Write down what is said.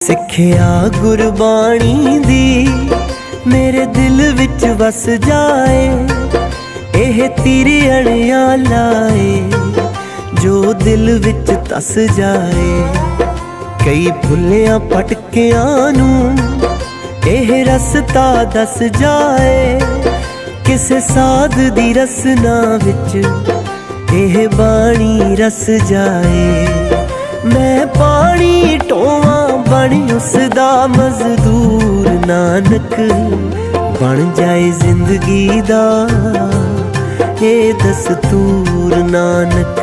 ਸਿੱਖਿਆ ਗੁਰਬਾਣੀ ਦੀ ਮੇਰੇ ਦਿਲ ਵਿੱਚ ਵਸ ਜਾਏ, ਇਹ ਤੇਰੇ ਅੜਿਆ ਲਾਏ ਜੋ ਦਿਲ ਵਿੱਚ ਤਸ ਜਾਏ। ਕਈ ਭੁੱਲਿਆਂ ਪਟਕਿਆਂ ਨੂੰ ਇਹ ਰਸਤਾ ਦੱਸ ਜਾਏ, ਕਿਸੇ ਸਾਧ ਦੀ ਰਸਨਾ ਵਿੱਚ ਇਹ ਬਾਣੀ ਰਸ ਜਾਏ। ਮੈਂ ਪਾਣੀ ਢੋਵਾਂ ਬਣ ਉਸ ਦਾ ਮਜ਼ਦੂਰ ਨਾਨਕ ਬਣ ਜਾਏ ਜ਼ਿੰਦਗੀ ਦਾ ਇਹ ਦਸਤੂਰ ਨਾਨਕ।